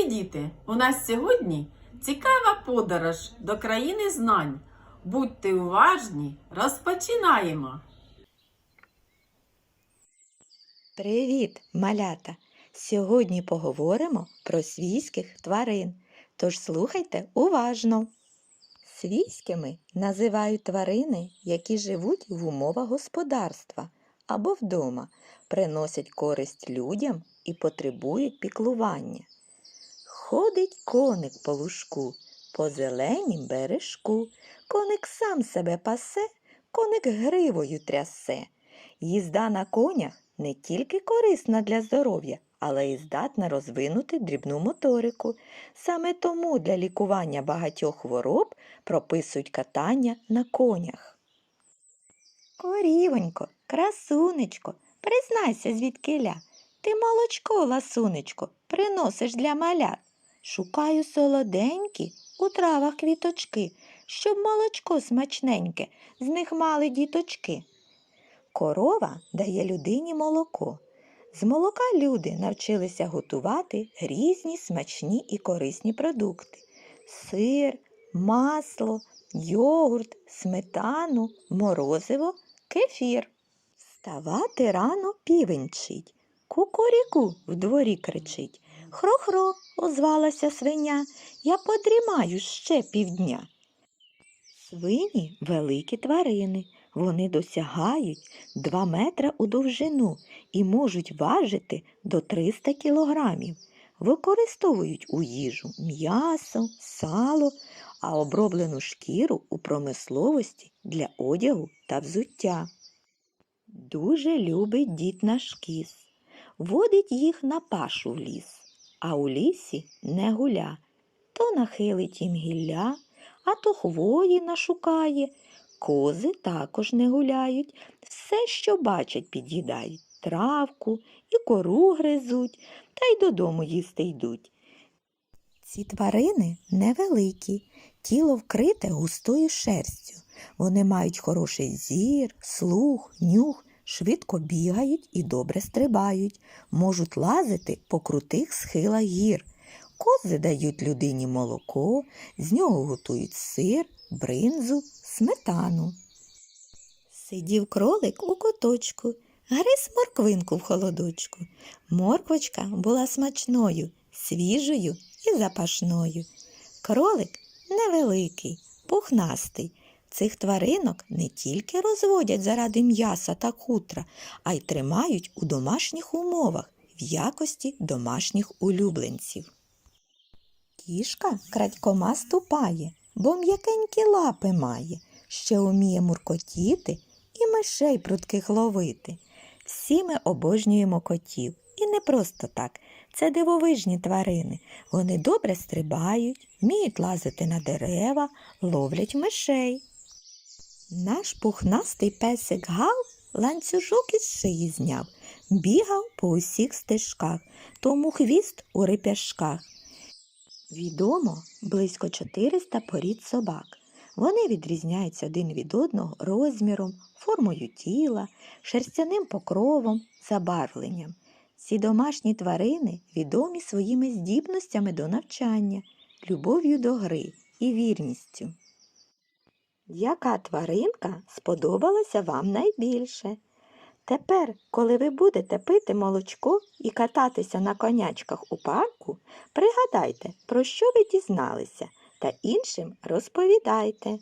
Любі діти, у нас сьогодні цікава подорож до країни знань. Будьте уважні, розпочинаємо! Привіт, малята! Сьогодні поговоримо про свійських тварин. Тож слухайте уважно. Свійськими називають тварини, які живуть в умовах господарства або вдома, приносять користь людям і потребують піклування. Ходить коник по лужку, по зеленім бережку. Коник сам себе пасе, коник гривою трясе. Їзда на конях не тільки корисна для здоров'я, але й здатна розвинути дрібну моторику. Саме тому для лікування багатьох хвороб прописують катання на конях. Корівонько, красунечко, признайся звідкиля. Ти молочко, ласунечко, приносиш для малят. Шукаю солоденькі у травах квіточки, щоб молочко смачненьке, з них мали діточки. Корова дає людині молоко. З молока люди навчилися готувати різні смачні і корисні продукти: сир, масло, йогурт, сметану, морозиво, кефір. Вставати рано півенчить, кукуріку в дворі кричить. Хро-хро, озвалася свиня, я подрімаю ще півдня. Свині великі тварини. Вони досягають 2 метра у довжину і можуть важити до 300 кілограмів. Використовують у їжу м'ясо, сало, а оброблену шкіру у промисловості для одягу та взуття. Дуже любить дід наш кіз. Водить їх на пашу в ліс, а у лісі не гуля. То нахилить їм гілля, а то хвої нашукає. Кози також не гуляють, все, що бачать, під'їдають травку і кору гризуть, та й додому їсти йдуть. Ці тварини невеликі, тіло вкрите густою шерстю. Вони мають хороший зір, слух, нюх, швидко бігають і добре стрибають, можуть лазити по крутих схилах гір. Кози дають людині молоко, з нього готують сир, бринзу, сметану. Сидів кролик у коточку, гриз морквинку в холодочку. Морквочка була смачною, свіжою і запашною. Кролик невеликий, пухнастий. Цих тваринок не тільки розводять заради м'яса та хутра, а й тримають у домашніх умовах в якості домашніх улюбленців. Кішка крадькома ступає, бо м'якенькі лапи має, ще уміє муркотіти і мишей прудких ловити. Всі ми обожнюємо котів. І не просто так. Це дивовижні тварини. Вони добре стрибають, вміють лазити на дерева, ловлять мишей. Наш пухнастий песик Гал ланцюжок із шиї зняв, бігав по усіх стежках, тому хвіст у рипяшках. Відомо близько 400 порід собак. Вони відрізняються один від одного розміром, формою тіла, шерстяним покровом, забарвленням. Ці домашні тварини відомі своїми здібностями до навчання, любов'ю до гри і вірністю. Яка тваринка сподобалася вам найбільше? Тепер, коли ви будете пити молочко і кататися на конячках у парку, пригадайте, про що ви дізналися, та іншим розповідайте.